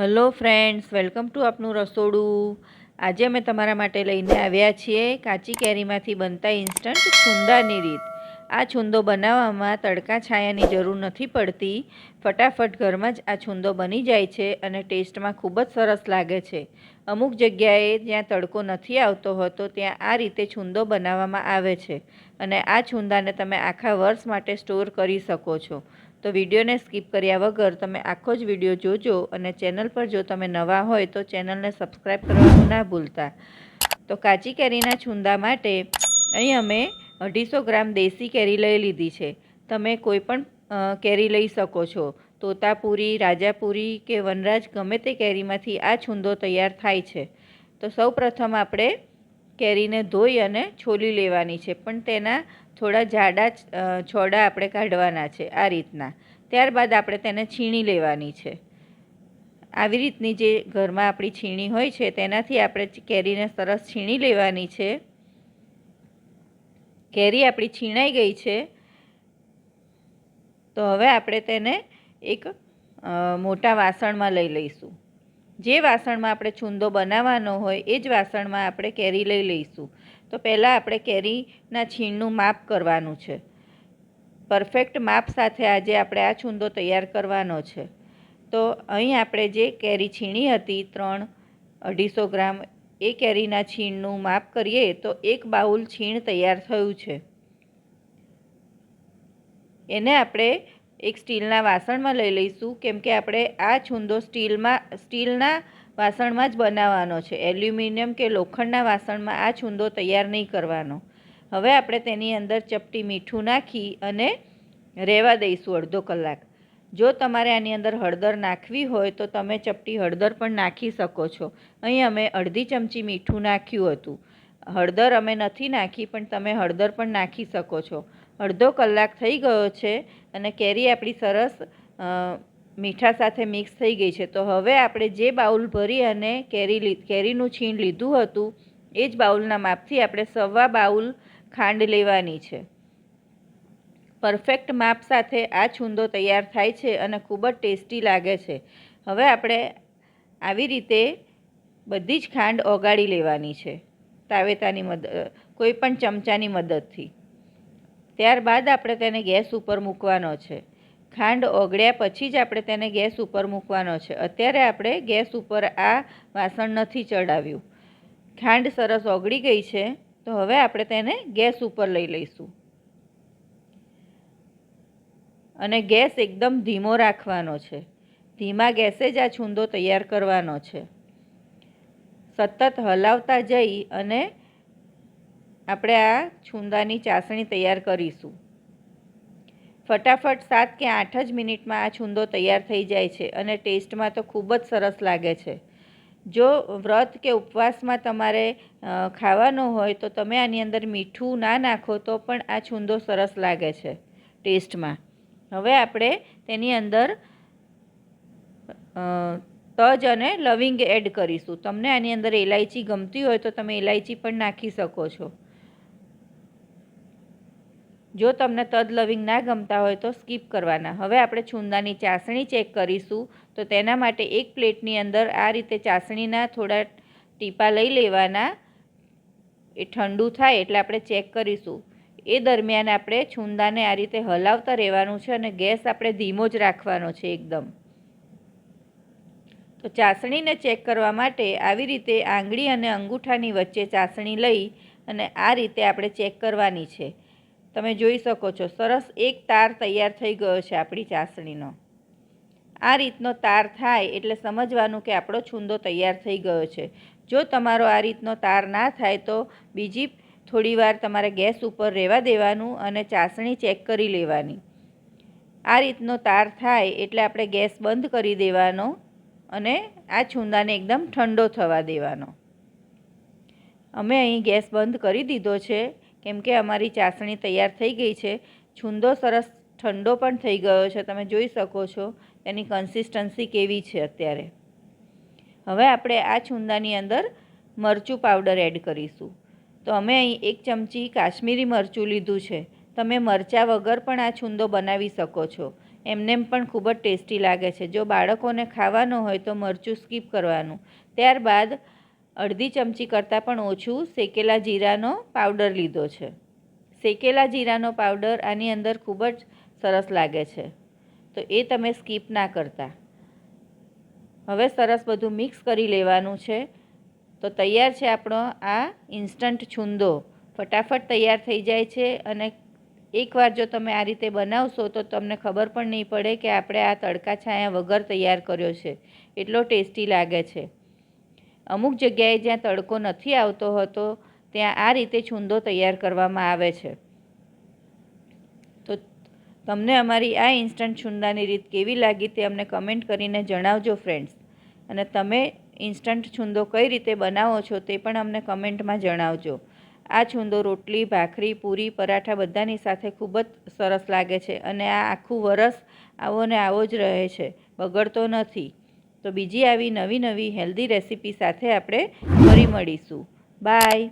Hello friends, welcome to આપનું રસોડું. આજે અમે તમારા માટે લઈને આવ્યા છીએ કાચી કેરીમાંથી બનતા ઇન્સ્ટન્ટ છુંદાની રીત. આ છુંદો બનાવવામાં તડકા છાયાની જરૂર નથી પડતી. ફટાફટ ઘરમાં જ આ છુંદો બની જાય છે અને ટેસ્ટમાં ખૂબ જ સરસ લાગે છે. અમુક જગ્યાએ જ્યાં તડકો નથી આવતો હોતો, ત્યાં આ રીતે છુંદો બનાવવામાં આવે છે. અને આ છુંદાને તમે આખા વર્ષ માટે સ્ટોર કરી શકો છો. તો વિડીયોને સ્કીપ કર્યા વગર તમે આખો જ વીડિયો જોજો અને ચેનલ પર જો તમે નવા હોય તો ચેનલને સબસ્ક્રાઈબ કરવાનું ના ભૂલતા. તો કાચી કેરીના છુંદા માટે અહીં અમે અઢીસો ગ્રામ દેશી કેરી લઈ લીધી છે. તમે કોઈ પણ કેરી લઈ શકો છો. તોતાપુરી, રાજાપુરી કે વનરાજ ગમે તે કેરીમાંથી આ છુંદો તૈયાર થાય છે. તો સૌ પ્રથમ આપણે કેરીને ધોઈ અને છોલી લેવાની છે. પણ તેના થોડા જાડા છોડા આપણે કાઢવાના છે આ રીતના. ત્યારબાદ આપણે તેને છીણી લેવાની છે. આવી રીતની જે ઘરમાં આપણી છીણી હોય છે, તેનાથી આપણે કેરીને સરસ છીણી લેવાની છે. કેરી આપણી છીણાઈ ગઈ છે. તો હવે આપણે તેને એક મોટા વાસણમાં લઈ લઈશું. જે વાસણમાં આપણે છુંદો બનાવવાનો હોય, એ જ વાસણમાં આપણે કેરી લઈ લઈશું. તો પહેલાં આપણે કેરીના છીણનું માપ કરવાનું છે. પરફેક્ટ માપ સાથે આજે આપણે આ છુંદો તૈયાર કરવાનો છે. તો અહીં આપણે જે કેરી છીણી હતી, ત્રણ, અઢીસો ગ્રામ, એ કેરીના છીણનું માપ કરીએ તો એક બાઉલ છીણ તૈયાર થયું છે. એને આપણે એક સ્ટીલના વાસણમાં લઈ લઈશું. કેમ કે આપણે આ છુંદો સ્ટીલમાં, સ્ટીલના વાસણમાં જ બનાવવાનો છે. એલ્યુમિનિયમ કે લોખંડના વાસણમાં આ છુંદો તૈયાર નહીં કરવાનો. હવે આપણે તેની અંદર ચપટી મીઠું નાખી અને રહેવા દઈશું અડધો કલાક. જો તમારે આની અંદર હળદર નાખવી હોય તો તમે ચપટી હળદર પણ નાખી શકો છો. અહીં અમે અડધી ચમચી મીઠું નાખ્યું હતું. હળદર અમે નથી નાખી, પણ તમે હળદર પણ નાખી શકો છો. અડધો કલાક થઈ ગયો છે અને કેરી આપણી સરસ મીઠા સાથે મિક્સ થઈ ગઈ છે. તો હવે આપણે જે બાઉલ ભરી અને કેરી લી- કેરીનું છીણ લીધું હતું, એ જ બાઉલના માપથી આપણે સવા બાઉલ ખાંડ લેવાની છે. પરફેક્ટ માપ સાથે આ છુંદો તૈયાર થાય છે અને ખૂબ જ ટેસ્ટી લાગે છે. હવે આપણે આવી રીતે બધી જ ખાંડ ઓગાળી લેવાની છે. તાવેતાની મદદ કોઈ પણ ચમચાની મદદથી. ત્યારબાદ આપણે તેને ગેસ ઉપર મૂકવાનો છે. ખાંડ ઓગળ્યા પછી જ આપણે તેને ગેસ ઉપર મૂકવાનો છે. અત્યારે આપણે ગેસ ઉપર આ વાસણ નથી ચડાવ્યું. ખાંડ સરસ ઓગળી ગઈ છે, તો હવે આપણે તેને ગેસ ઉપર લઈ લઈશું. અને ગેસ એકદમ ધીમો રાખવાનો છે. ધીમા ગેસે જ આ છૂંદો તૈયાર કરવાનો છે. સતત હલાવતા જઈ અને આપણે આ છુંદાની ચાસણી તૈયાર કરીશું. ફટાફટ સાત કે આઠ જ મિનિટમાં આ છુંદો તૈયાર થઈ જાય છે અને ટેસ્ટમાં તો ખૂબ જ સરસ લાગે છે. જો વ્રત કે ઉપવાસમાં તમારે ખાવાનો હોય તો તમે આની અંદર મીઠું ના નાખો તો પણ આ છુંદો સરસ લાગે છે ટેસ્ટમાં. હવે આપણે તેની અંદર તજ અને લવિંગ એડ કરીશું. તમને આની અંદર ઇલાયચી ગમતી હોય તો તમે ઇલાયચી પણ નાખી શકો છો. જો તમને તદ લવિંગ ના ગમતા હોય તો સ્કીપ કરવાના. હવે આપણે છુંદાની ચાસણી ચેક કરીશું. તો તેના માટે એક પ્લેટની અંદર આ રીતે ચાસણીના થોડા ટીપા લઈ લેવાના. એ ઠંડુ થાય એટલે આપણે ચેક કરીશું. એ દરમિયાન આપણે છુંદાને આ રીતે હલાવતા રહેવાનું છે અને ગેસ આપણે ધીમો જ રાખવાનો છે એકદમ. તો ચાસણીને ચેક કરવા માટે આવી રીતે આંગળી અને અંગૂઠાની વચ્ચે ચાસણી લઈ અને આ રીતે આપણે ચેક કરવાની છે. તમે જોઈ શકો છો, સરસ એક તાર તૈયાર થઈ ગયો છે આપણી ચાસણીનો. આ રીતનો તાર થાય એટલે સમજવાનું કે આપણો છુંદો તૈયાર થઈ ગયો છે. જો તમારો આ રીતનો તાર ના થાય તો બીજી થોડી વાર તમારે ગેસ ઉપર રહેવા દેવાનું અને ચાસણી ચેક કરી લેવાની. આ રીતનો તાર થાય એટલે આપણે ગેસ બંધ કરી દેવાનો અને આ છુંદાને એકદમ ઠંડો થવા દેવાનો. અમે અહીં ગેસ બંધ કરી દીધો છે. કેમ કે અમારી ચાસણી તૈયાર થઈ ગઈ છે. છુંદો સરસ ઠંડો પણ થઈ ગયો છે. તમે જોઈ શકો છો એની કન્સિસ્ટન્સી કેવી છે અત્યારે. હવે આપણે આ છુંદાની અંદર મરચું પાવડર એડ કરીશું. તો અમે અહીં એક ચમચી કાશ્મીરી મરચું લીધું છે. તમે મરચાં વગર પણ આ છુંદો બનાવી શકો છો. એમનેમ પણ ખૂબ જ ટેસ્ટી લાગે છે. જો બાળકોને ખાવાનો હોય તો મરચું સ્કીપ કરવાનું. ત્યારબાદ અડધી ચમચી કરતાં પણ ઓછું શેકેલા જીરાનો પાવડર લીધો છે. શેકેલા જીરાનો પાવડર આની અંદર ખૂબ જ સરસ લાગે છે. તો એ તમે સ્કીપ ના કરતા. હવે સરસ બધું મિક્સ કરી લેવાનું છે. તો તૈયાર છે આપણો આ ઇન્સ્ટન્ટ છુંદો. ફટાફટ તૈયાર થઈ જાય છે અને એકવાર જો તમે આ રીતે બનાવશો તો તમને ખબર પણ નહીં પડે કે આપણે આ તડકા છાયા વગર તૈયાર કર્યો છે. એટલો ટેસ્ટી લાગે છે. અમુક જગ્યાએ જ્યાં તડકો નથી આવતો હોતો, ત્યાં આ રીતે છુંદો તૈયાર કરવામાં આવે છે. તો તમને અમારી આ ઇન્સ્ટન્ટ છુંદાની રીત કેવી લાગી તે અમને કમેન્ટ કરીને જણાવજો ફ્રેન્ડ્સ. અને તમે ઇન્સ્ટન્ટ છુંદો કઈ રીતે બનાવો છો તે પણ અમને કમેન્ટમાં જણાવજો. આ છુંદો રોટલી, ભાખરી, પૂરી, પરાઠા બધાની સાથે ખૂબ જ સરસ લાગે છે અને આ આખું વરસ આવો ને આવો જ રહે છે. બગડતો નથી. તો બીજી આવી નવી નવી હેલ્ધી રેસીપી સાથે આપણે ફરી મળીશું. બાય.